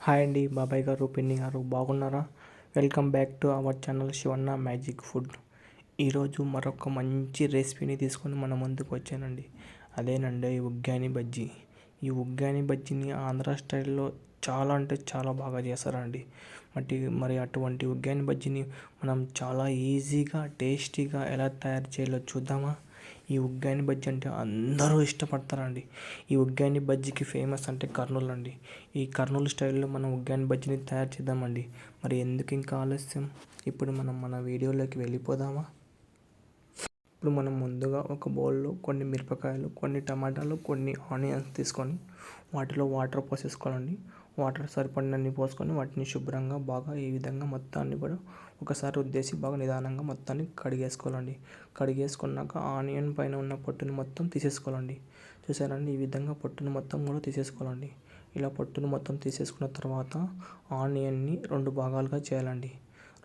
Hi అండి బాబాయ్ గారు పిన్ని గారు బాగున్నారా? Welcome back to our channel Shivanna magic food. ఈరోజు మరొక మంచి రెసిపీని తీసుకొని మన ముందుకు వచ్చానండి. అదేనండి ఈ ఉగ్గాని బజ్జీ. ఈ ఉగ్గాని బజ్జీని ఆంధ్ర స్టైల్లో చాలా అంటే చాలా బాగా చేస్తారండి. మరి మరి అటువంటి ఉగ్గాని బజ్జీని మనం చాలా ఈజీగా టేస్టీగా ఎలా తయారు చేయాలో చూద్దామా? ఈ ఉగ్గాని బజ్జీ అంటే అందరూ ఇష్టపడతారండి. ఈ ఉగ్గాని బజ్జీకి ఫేమస్ అంటే కర్నూలు అండి. ఈ కర్నూలు స్టైల్లో మనం ఉగ్గాని బజ్జీని తయారు చేద్దామండి. మరి ఎందుకు ఇంకా ఆలస్యం? ఇప్పుడు మనం మన వీడియోలోకి వెళ్ళిపోదామా? ఇప్పుడు మనం ముందుగా ఒక బౌల్లో కొన్ని మిరపకాయలు కొన్ని టమాటాలు కొన్ని ఆనియన్స్ తీసుకొని వాటిలో వాటర్ పోసేసుకోవాలండి. వాటర్ సరిపడినన్ని పోసుకొని వాటిని శుభ్రంగా బాగా ఈ విధంగా మొత్తాన్ని కూడా ఒకసారి ఉద్దేసి బాగా నిదానంగా మొత్తాన్ని కడిగేసుకోవాలండి. కడిగేసుకున్నాక ఆనియన్ పైన ఉన్న పొట్టుని మొత్తం తీసేసుకోవాలండి. చూసారండి ఈ విధంగా పొట్టును మొత్తం కూడా తీసేసుకోవాలండి. ఇలా పొట్టును మొత్తం తీసేసుకున్న తర్వాత ఆనియన్ని రెండు భాగాలుగా చేయాలండి.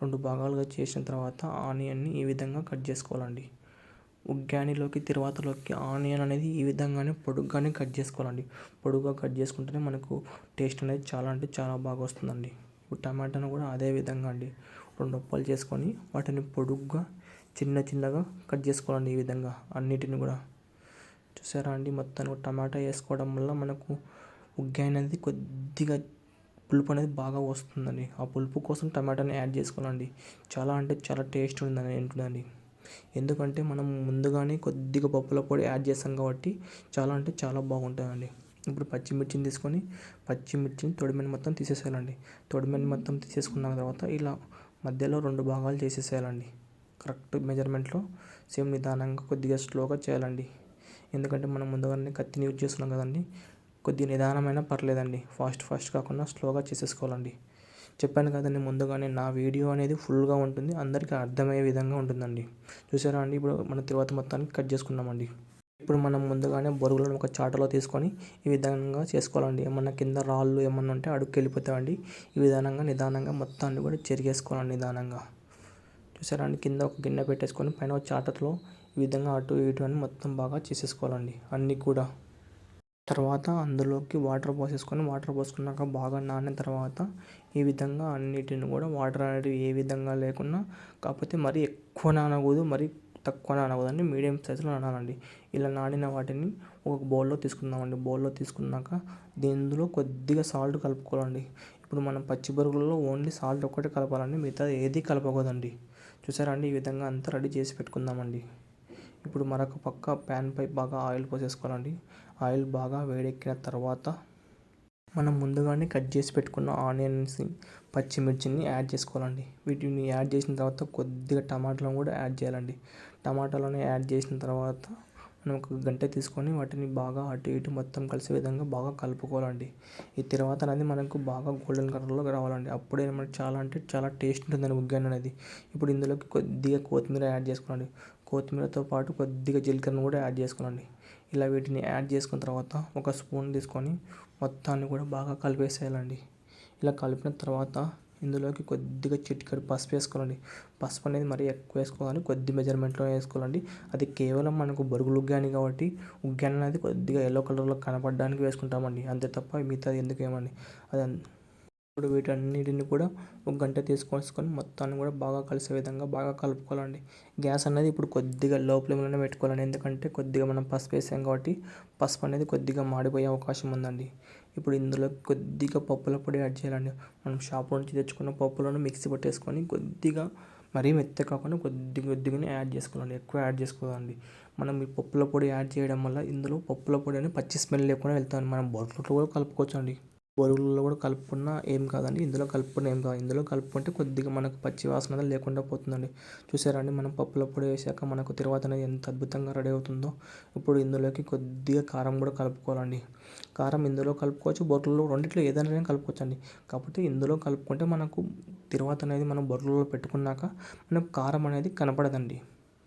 రెండు భాగాలుగా చేసిన తర్వాత ఆనియన్ని ఈ విధంగా కట్ చేసుకోవాలండి. ఉగ్గానిలోకి తిరువాతలోకి ఆనియన్ అనేది ఈ విధంగానే పొడుగ్గానే కట్ చేసుకోవాలండి. పొడుగ్గా కట్ చేసుకుంటేనే మనకు టేస్ట్ అనేది చాలా అంటే చాలా బాగా వస్తుందండి. ఇప్పుడు టమాటాను కూడా అదే విధంగా అండి. రెండు ఉప్పలు చేసుకొని వాటిని పొడుగ్గా చిన్న చిన్నగా కట్ చేసుకోవాలండి ఈ విధంగా అన్నిటిని కూడా. చూసారా అండి? మొత్తం టమాటా వేసుకోవడం వల్ల మనకు ఉగ్గాని అనేది కొద్దిగా పులుపు అనేది బాగా వస్తుందండి. ఆ పులుపు కోసం టమాటాని యాడ్ చేసుకోవాలండి. చాలా అంటే చాలా టేస్ట్ ఉందని ఉంటుందండి ఎందుకంటే మనం ముందుగానే కొద్దిగా పప్పుల పొడి యాడ్ చేస్తాం కాబట్టి చాలా అంటే చాలా బాగుంటుందండి. ఇప్పుడు పచ్చిమిర్చిని తీసుకొని పచ్చిమిర్చిని తొడిమెని మొత్తం తీసేసేయాలండి. తొడిమెని మొత్తం తీసేసుకున్న తర్వాత ఇలా మధ్యలో రెండు భాగాలు చేసేసేయాలండి. కరెక్ట్ మెజర్మెంట్లో సేమ్ నిదానంగా కొద్దిగా స్లోగా చేయాలండి. ఎందుకంటే మనం ముందుగానే కత్తిని యూజ్ చేస్తున్నాం కదండి. కొద్దిగా నిదానమైన పర్లేదండి. ఫాస్ట్ ఫాస్ట్ కాకుండా స్లోగా చేసేసుకోవాలండి. చెప్పాను కదండి ముందుగానే నా వీడియో అనేది ఫుల్గా ఉంటుంది. అందరికీ అర్థమయ్యే విధంగా ఉంటుందండి. చూసారా అండి? ఇప్పుడు మన తర్వాత మొత్తానికి కట్ చేసుకున్నామండి ఇప్పుడు మనం ముందుగానే బొరుగులను ఒక చాటలో తీసుకొని ఈ విధంగా చేసుకోవాలండి. ఏమన్నా కింద రాళ్ళు ఏమన్నా ఉంటే అడుగుకి వెళ్ళిపోతాయండి. ఈ విధానంగా నిదానంగా మొత్తాన్ని కూడా చెరిగేసుకోవాలండి నిదానంగా. చూసారా అండి? కింద ఒక గిన్నె పెట్టేసుకొని పైన ఒక చాటలో ఈ విధంగా అటు ఇటు అని మొత్తం బాగా చేసేసుకోవాలండి. అన్నీ కూడా. తర్వాత అందులోకి వాటర్ పోసేసుకొని వాటర్ పోసుకున్నాక బాగా నానిన తర్వాత ఈ విధంగా అన్నిటిని కూడా వాటర్ అనేది ఏ విధంగా లేకుండా కాకపోతే మరీ ఎక్కువ నానకూడదు మరీ తక్కువ నానకూడదండి. మీడియం సైజులో నానాలండి. ఇలా నానిన వాటిని ఒక బౌల్లో తీసుకుందామండి. బౌల్లో తీసుకున్నాక దీనిలో కొద్దిగా సాల్ట్ కలుపుకోవాలండి. ఇప్పుడు మనం పచ్చిబరుగులలో ఓన్లీ సాల్ట్ ఒక్కటే కలపాలండి. మిగతా ఏది కలపకూడదండి. చూసారా అండి? ఈ విధంగా అంతా రెడీ చేసి పెట్టుకుందామండి. ఇప్పుడు మరొక పక్క ప్యాన్పై బాగా ఆయిల్ పోసేసుకోవాలండి. ఆయిల్ బాగా వేడెక్కిన తర్వాత మనం ముందుగానే కట్ చేసి పెట్టుకున్న ఆనియన్స్ పచ్చిమిర్చిని యాడ్ చేసుకోవాలండి. వీటిని యాడ్ చేసిన తర్వాత కొద్దిగా టమాటాలను కూడా యాడ్ చేయాలండి. టమాటాలను యాడ్ చేసిన తర్వాత మనం ఒక గంట తీసుకొని వాటిని బాగా అటు ఇటు మొత్తం కలిసే విధంగా బాగా కలుపుకోవాలండి. ఈ తర్వాత అనేది మనకు బాగా గోల్డెన్ కలర్లో రావాలండి. అప్పుడే మనకు చాలా అంటే చాలా టేస్ట్ ఉంటుందండి ఉగ్గాని అనేది. ఇప్పుడు ఇందులోకి కొద్దిగా కొత్తిమీర యాడ్ చేసుకోండి కొత్తిమీరతో పాటు కొద్దిగా జీలకర్రను కూడా యాడ్ చేసుకోండి ఇలా వీటిని యాడ్ చేసుకున్న తర్వాత ఒక స్పూన్ తీసుకొని మొత్తాన్ని కూడా బాగా కలిపేసేయాలండి. ఇలా కలిపిన తర్వాత ఇందులోకి కొద్దిగా చిటికెడు పసుపు వేసుకోవాలండి. పసుపు అనేది మరీ ఎక్కువ వేసుకోవాలి కొద్ది మెజర్మెంట్లో వేసుకోవాలండి. అది కేవలం మనకు బొరుగులు ఉగ్గాని కాబట్టి ఉగ్గాని అనేది కొద్దిగా ఎల్లో కలర్లో కనపడడానికి వేసుకుంటామండి. అంతే తప్ప మిగతాది ఎందుకు ఏమండి అది ఇప్పుడు వీటన్నిటిని కూడా ఒక గంట తీసుకొని మొత్తాన్ని కూడా బాగా కలిసే విధంగా బాగా కలుపుకోవాలండి. గ్యాస్ అనేది ఇప్పుడు కొద్దిగా లో ఫ్లేమ్లోనే పెట్టుకోవాలండి. ఎందుకంటే కొద్దిగా మనం పసుపు వేసాం కాబట్టి పసుపు అనేది కొద్దిగా మాడిపోయే అవకాశం ఉందండి. ఇప్పుడు ఇందులో కొద్దిగా పప్పుల పొడి యాడ్ చేయాలండి. మనం షాప్ నుంచి తెచ్చుకున్న పప్పులను మిక్సీ పట్టేసుకొని కొద్దిగా మరీ మెత్త కాకుండా కొద్ది కొద్దిగానే యాడ్ చేసుకోవాలండి. ఎక్కువ యాడ్ చేసుకోవాలండి మనం ఈ పప్పుల పొడి యాడ్ చేయడం వల్ల ఇందులో పప్పుల పొడి అని పచ్చి స్మెల్ లేకుండా వెళ్తాం మనం బొట్లు కూడా కలుపుకోవచ్చు అండి బొరుగులలో కూడా కలుపుకున్న ఏం కాదండి. ఇందులో కలుపుకున్న ఏం కాదు. ఇందులో కలుపుకుంటే కొద్దిగా మనకు పచ్చి వాసన అనేది లేకుండా పోతుందండి. చూసారా అండి? మనం పప్పుల పొడి వేసాక మనకు తర్వాత అనేది ఎంత అద్భుతంగా రెడీ అవుతుందో. ఇప్పుడు ఇందులోకి కొద్దిగా కారం కూడా కలుపుకోవాలండి. కారం ఇందులో కలుపుకోవచ్చు. బొరుగులలో రెండిట్లో ఏదైనా కలుపుకోవచ్చు అండి కాకపోతే ఇందులో కలుపుకుంటే మనకు తిరువాత అనేది మనం బొరుగులలో పెట్టుకున్నాక మనకు కారం అనేది కనపడదండి.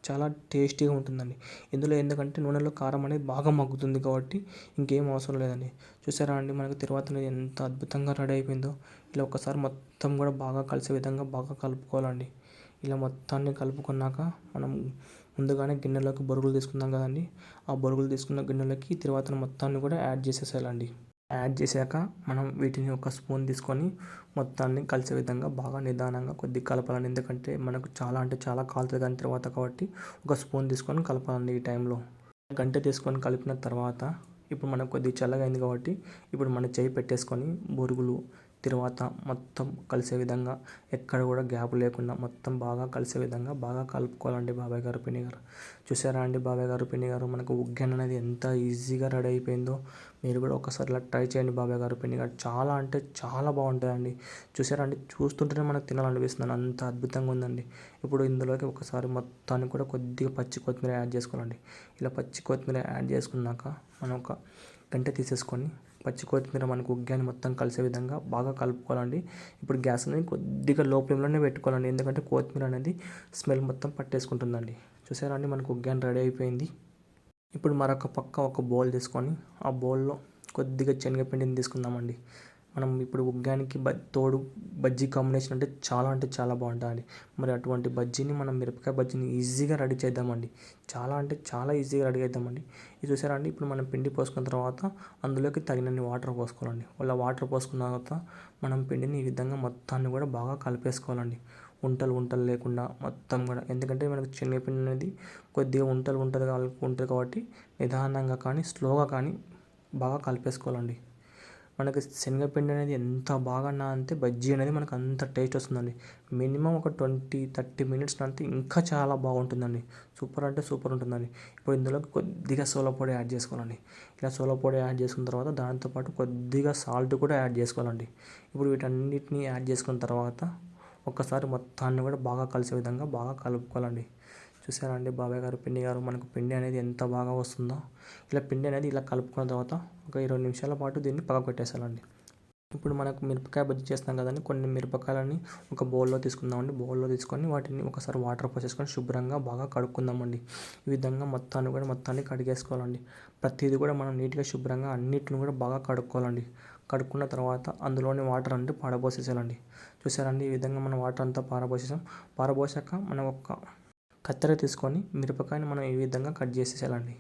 చాలా టేస్టీగా ఉంటుందండి. ఇందులో ఎందుకంటే నూనెలో కారం అనేది బాగా మగ్గుతుంది కాబట్టి ఇంకేం అవసరం లేదండి. చూసారా అండి మనకు తిరువాత అనేది ఎంత అద్భుతంగా రెడీ అయిపోయిందో. ఇలా ఒకసారి మొత్తం కూడా బాగా కలిసే విధంగా బాగా కలుపుకోవాలండి. ఇలా మొత్తాన్ని కలుపుకున్నాక మనం ముందుగానే గిన్నెలోకి బొరుగులు తీసుకుందాం కదండి. ఆ బొరుగులు తీసుకున్న గిన్నెలోకి తిరువాతను మొత్తాన్ని కూడా యాడ్ చేసేసేయాలండి. యాడ్ చేశాక మనం వీటిని ఒక స్పూన్ తీసుకొని మొత్తాన్ని కలిసే విధంగా బాగా నిదానంగా కొద్దిగా కలపాలండి. ఎందుకంటే మనకు చాలా అంటే చాలా కాలుతుంది దాని తర్వాత కాబట్టి ఒక స్పూన్ తీసుకొని కలపాలండి ఈ టైంలో. గంట తీసుకొని కలిపిన తర్వాత ఇప్పుడు మనకు కొద్దిగా చల్లగా అయింది కాబట్టి ఇప్పుడు మన చేయి పెట్టేసుకొని బొరుగులు తర్వాత మొత్తం కలిసే విధంగా ఎక్కడ కూడా గ్యాప్ లేకుండా మొత్తం బాగా కలిసే విధంగా బాగా కలుపుకోవాలండి బాబాయ్ గారు పిన్ని గారు. చూసారా అండి బాబాయ్ గారు పిన్ని గారు? మనకు ఉగ్గాన్ అనేది ఎంత ఈజీగా రెడీ అయిపోయిందో మీరు కూడా ఒకసారి ఇలా ట్రై చేయండి బాబాయ్ గారు పిన్ని గారు. చాలా అంటే చాలా బాగుంటుందండి. చూసారా అండి? చూస్తుంటేనే మనకు తినాలనిపిస్తుంది. అంత అద్భుతంగా ఉందండి. ఇప్పుడు ఇందులోకి ఒకసారి మొత్తాన్ని కూడా కొద్దిగా పచ్చి కొత్తిమీర యాడ్ చేసుకోవాలండి. ఇలా పచ్చి కొత్తిమీర యాడ్ చేసుకున్నాక మనం ఒక గంట తీసేసుకొని పచ్చి కొత్తిమీర మనకు ఉగ్గాని మొత్తం కలిసే విధంగా బాగా కలుపుకోవాలండి. ఇప్పుడు గ్యాస్ని కొద్దిగా లో ఫ్లేమ్లోనే పెట్టుకోవాలండి. ఎందుకంటే కొత్తిమీర అనేది స్మెల్ మొత్తం పట్టేసుకుంటుందండి. చూసారా అండి? మనకు ఉగ్గాని రెడీ అయిపోయింది. ఇప్పుడు మరొక పక్క ఒక బౌల్ తీసుకొని ఆ బౌల్లో కొద్దిగా శనగపిండిని తీసుకుందామండి. మనం ఇప్పుడు ఉగ్గానికి బ తోడు బజ్జీ కాంబినేషన్ అంటే చాలా అంటే చాలా బాగుంటుంది మరి అటువంటి బజ్జీని మనం మిరపకాయ బజ్జీని ఈజీగా రెడీ చేద్దామండి. చాలా అంటే చాలా ఈజీగా రెడీ చేద్దామండి. ఇది చూసారా అండి ఇప్పుడు మనం పిండి పోసుకున్న తర్వాత అందులోకి తగినన్ని వాటర్ పోసుకోవాలండి. వాళ్ళ వాటర్ పోసుకున్న తర్వాత మనం పిండిని ఈ విధంగా మొత్తాన్ని కూడా బాగా కలిపేసుకోవాలండి. ఉంటలు ఉంటలు లేకుండా మొత్తం కూడా. ఎందుకంటే మనకు శనగపిండి అనేది కొద్దిగా ఉంటలు ఉంటుంది ఉంటుంది కాబట్టి నిదానంగా కానీ స్లోగా కానీ బాగా కలిపేసుకోవాలండి. మనకి శనగపిండి అనేది ఎంత బాగా నానితే బజ్జీ అనేది మనకు అంత టేస్ట్ వస్తుందండి. మినిమం ఒక ట్వంటీ థర్టీ మినిట్స్ నానితే ఇంకా చాలా బాగుంటుందండి. సూపర్ అంటే సూపర్ ఉంటుందండి. ఇప్పుడు ఇందులో కొద్దిగా సోలా పొడి యాడ్ చేసుకోవాలండి. ఇలా సోలా పొడి యాడ్ చేసుకున్న తర్వాత దాంతోపాటు కొద్దిగా సాల్ట్ కూడా యాడ్ చేసుకోవాలండి. ఇప్పుడు వీటన్నిటిని యాడ్ చేసుకున్న తర్వాత ఒక్కసారి మొత్తాన్ని కూడా బాగా కలిసే విధంగా బాగా కలుపుకోవాలండి. చూసారా అండి? బాబాయ్ గారు పిండి గారు మనకు పిండి అనేది ఎంత బాగా వస్తుందో. ఇలా పిండి అనేది ఇలా కలుపుకున్న తర్వాత ఒక ఇరవై నిమిషాల పాటు దీన్ని పక్క పెట్టేసాలండి ఇప్పుడు మనకు మిరపకాయ బజ్జీ చేస్తున్నాం కదండి. కొన్ని మిరపకాయలని ఒక బౌల్లో తీసుకుందామండి బౌల్లో తీసుకొని వాటిని ఒకసారి వాటర్ పోసేసుకొని శుభ్రంగా బాగా కడుక్కుందామండి. ఈ విధంగా మొత్తాన్ని కూడా మొత్తాన్ని కడిగేసుకోవాలండి. ప్రతిదీ కూడా మనం నీట్గా శుభ్రంగా అన్నిటిని కూడా బాగా కడుక్కోవాలండి. కడుక్కున్న తర్వాత అందులోని వాటర్ అంటే పారబోసేసాలండి చూసారండి ఈ విధంగా మనం వాటర్ అంతా పారబోసేసాం. పారబోసాక మనం ఒక కత్తెర తీసుకొని మిరపకాయని మనం ఈ విధంగా కట్ చేసేసేయాలండి.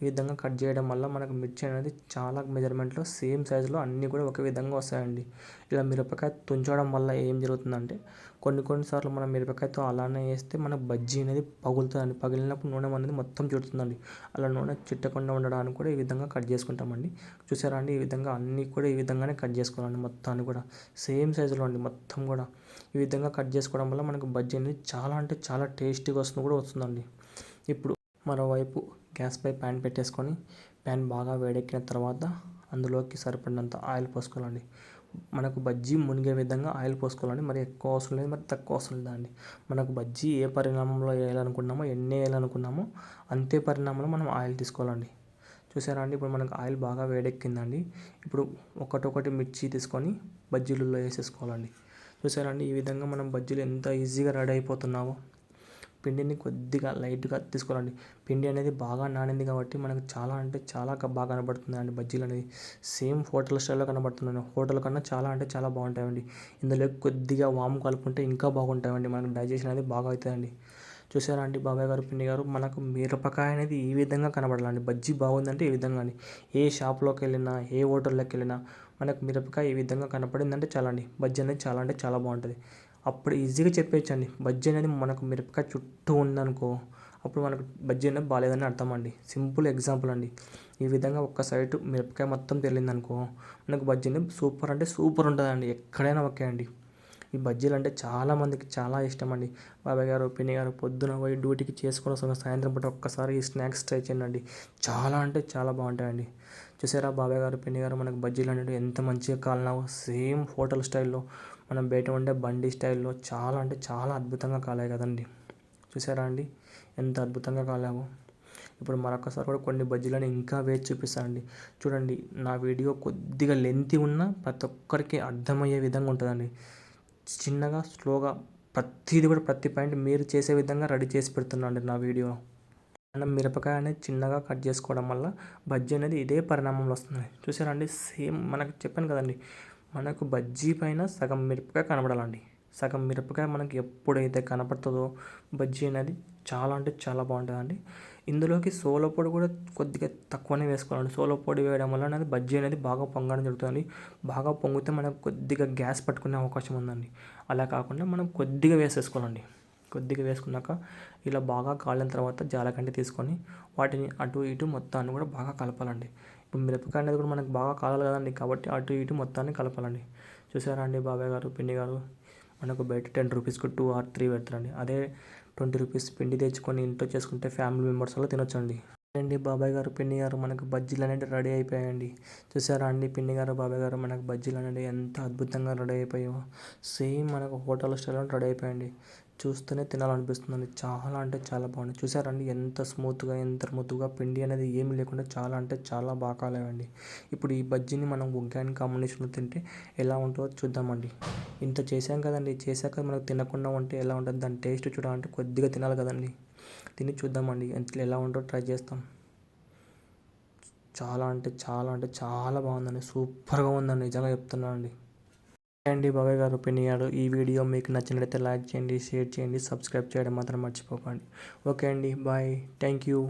ఈ విధంగా కట్ చేయడం వల్ల మనకు మిర్చి అనేది చాలా మెజర్మెంట్లో సేమ్ సైజులో అన్నీ కూడా ఒకే విధంగా వస్తాయండి. ఇలా మిరపకాయ తుంచడం వల్ల ఏం జరుగుతుందంటే కొన్ని కొన్నిసార్లు మనం మిరపకాయతో అలానే వేస్తే మన బజ్జీ అనేది పగులుతుందండి. పగిలినప్పుడు నూనె అనేది మొత్తం చుడుతుందండి. అలా నూనె చిట్టకుండా ఉండడానికి కూడా ఈ విధంగా కట్ చేసుకుంటామండి. చూసారా అండి? ఈ విధంగా అన్నీ కూడా ఈ విధంగానే కట్ చేసుకోవాలండి మొత్తాన్ని కూడా. సేమ్ సైజులో అండి మొత్తం కూడా. ఈ విధంగా కట్ చేసుకోవడం వల్ల మనకు బజ్జీ అనేది చాలా అంటే చాలా టేస్టీగా వస్తుంది కూడా వస్తుందండి. ఇప్పుడు మరోవైపు గ్యాస్పై ప్యాన్ పెట్టేసుకొని ప్యాన్ బాగా వేడెక్కిన తర్వాత అందులోకి సరిపడినంత ఆయిల్ పోసుకోవాలండి. మనకు బజ్జీ మునిగే విధంగా ఆయిల్ పోసుకోవాలండి. మరి ఎక్కువ అవసరం లేదు మరి తక్కువ అవసరం లేదండి. మనకు బజ్జీ ఏ పరిణామంలో వేయాలనుకున్నామో ఎన్ని వేయాలనుకున్నామో అంతే పరిణామంలో మనం ఆయిల్ తీసుకోవాలండి. చూసారా అండి? ఇప్పుడు మనకు ఆయిల్ బాగా వేడెక్కిందండి. ఇప్పుడు ఒకటొకటి మిర్చి తీసుకొని బజ్జీలలో వేసేసుకోవాలండి. చూసారా అండి? ఈ విధంగా మనం బజ్జీలు ఎంత ఈజీగా రెడీ అయిపోతున్నావో. పిండిని కొద్దిగా లైట్గా తీసుకోవాలండి. పిండి అనేది బాగా నానింది కాబట్టి మనకు చాలా అంటే చాలా బాగా కనబడుతుంది అండి బజ్జీలు అనేది. సేమ్ హోటల్ స్టైల్లో కనబడుతున్నాయి హోటల్ కన్నా చాలా అంటే చాలా బాగుంటాయండి. ఇందులో కొద్దిగా వాము కలుపుకుంటే ఇంకా బాగుంటాయండి. మనకు డైజెషన్ అనేది బాగా అవుతుందండి చూసారా అండి బాబాయ్ గారు పిండి గారు? మనకు మిరపకాయ అనేది ఈ విధంగా కనబడాలండి. బజ్జీ బాగుందంటే ఈ విధంగా అండి ఏ షాప్లోకి వెళ్ళినా ఏ హోటల్లోకి వెళ్ళినా మనకు మిరపకాయ ఈ విధంగా కనపడిందంటే చాలా అండి బజ్జీ అనేది చాలా అంటే చాలా బాగుంటుంది. అప్పుడు ఈజీగా చెప్పేయచ్చండి. బజ్జీ అనేది మనకు మిరపకాయ చుట్టూ ఉందనుకో అప్పుడు మనకు బజ్జీ అనేది బాగాలేదని అర్థం అండి సింపుల్ ఎగ్జాంపుల్ అండి. ఈ విధంగా ఒక్క సైడ్ మిరపకాయ మొత్తం తెలియదనుకో మనకు బజ్జీ అనేది సూపర్ అంటే సూపర్ ఉంటుందండి. ఎక్కడైనా ఓకే అండి. ఈ బజ్జీలు అంటే చాలామందికి చాలా ఇష్టం అండి. బాబాయ్ గారు పిన్ని గారు పొద్దున పోయి డ్యూటీకి చేసుకుని వస్తున్న సాయంత్రం పూట ఒక్కసారి ఈ స్నాక్స్ ట్రై చేయండి చాలా అంటే చాలా బాగుంటాయండి. చూసారా బాబాయ్ గారు పిన్ని గారు మనకు బజ్జీలు అనేవి ఎంత మంచిగా కాలినావో సేమ్ హోటల్ స్టైల్లో మనం బయట ఉండే బండి స్టైల్లో చాలా అంటే చాలా అద్భుతంగా కాలాయి కదండి. చూసారా అండి? ఎంత అద్భుతంగా కాలావో ఇప్పుడు మరొకసారి కూడా కొన్ని బజ్జీలను ఇంకా వేచి చూపిస్తానండి చూడండి నా వీడియో కొద్దిగా లెంతి ఉన్నా ప్రతి ఒక్కరికి అర్థమయ్యే విధంగా ఉంటుందండి. చిన్నగా స్లోగా ప్రతిది కూడా ప్రతి పాయింట్ మీరు చేసే విధంగా రెడీ చేసి పెడుతున్నాండి నా వీడియో. మనం మిరపకాయ అనేది చిన్నగా కట్ చేసుకోవడం వల్ల బజ్జీ అనేది ఇదే పరిణామంలో వస్తుంది చూసారా అండి? సేమ్ మనకు చెప్పాను కదండి మనకు బజ్జీ పైన సగం మిరపకాయ కనబడాలండి. సగం మిరపకాయ మనకి ఎప్పుడైతే కనపడుతుందో బజ్జీ అనేది చాలా అంటే చాలా బాగుంటుందండి. ఇందులోకి సోలో పొడి కూడా కొద్దిగా తక్కువనే వేసుకోవాలండి. సోలో పొడి వేయడం వల్ల అనేది బజ్జీ అనేది బాగా పొంగడం జరుగుతుంది. బాగా పొంగితే మనకు కొద్దిగా గ్యాస్ పట్టుకునే అవకాశం ఉందండి. అలా కాకుండా మనం కొద్దిగా వేసేసుకోవాలండి. కొద్దిగా వేసుకున్నాక ఇలా బాగా కాలిన తర్వాత జాలకంటి తీసుకొని వాటిని అటు ఇటు మొత్తాన్ని కూడా బాగా కలపాలండి. ఇప్పుడు మిరపకాయ అనేది కూడా మనకు బాగా కాలాలి కదండి. కాబట్టి అటు ఇటు మొత్తాన్ని కలపాలండి. చూసారా అండి బాబాయ్ గారు పిన్ని గారు? మనకు బయట టెన్ రూపీస్కి టూ ఆర్ త్రీ పెడతారండి. అదే ట్వంటీ రూపీస్ పిండి తెచ్చుకొని ఇంట్లో చేసుకుంటే ఫ్యామిలీ మెంబర్స్ వల్ల తినొచ్చండి. అండి బాబాయ్ గారు పిన్ని గారు మనకు బజ్జీలు అనేది రెడీ అయిపోయాయండి. చూసారా అండి పిన్ని గారు బాబాయ్ గారు మనకు బజ్జీలు అనేది ఎంత అద్భుతంగా రెడీ అయిపోయాయో. సేమ్ మనకు హోటల్ స్టైల్లో రెడీ అయిపోయాయండి. చూస్తూనే తినాలనిపిస్తుందండి. చాలా అంటే చాలా బాగుంది చూసారండి ఎంత స్మూత్గా ఎంత స్మూత్గా పిండి అనేది ఏమీ లేకుండా చాలా అంటే చాలా బాగా కాలేవండి. ఇప్పుడు ఈ బజ్జీని మనం ఒగ్గాని కాంబినేషన్లో తింటే ఎలా ఉంటుందో చూద్దామండి. ఇంత చేసాం కదండి. చేశాక మనకు తినకుండా ఉంటే ఎలా ఉంటుంది? దాని టేస్ట్ చూడాలంటే కొద్దిగా తినాలి కదండి. తిని చూద్దామండి. ఎంత ఎలా ఉంటుందో ట్రై చేస్తాం. చాలా అంటే చాలా అంటే చాలా బాగుందండి. సూపర్గా ఉందండి. నిజంగా చెప్తున్నాను అండి అండి బాబాయ్ గారు పిన్ని ఈ వీడియో మీకు నచ్చినట్లయితే లైక్ చేయండి షేర్ చేయండి సబ్స్క్రైబ్ చేయడం మాత్రం మర్చిపోకండి. ఓకే అండి. బాయ్. Thank you.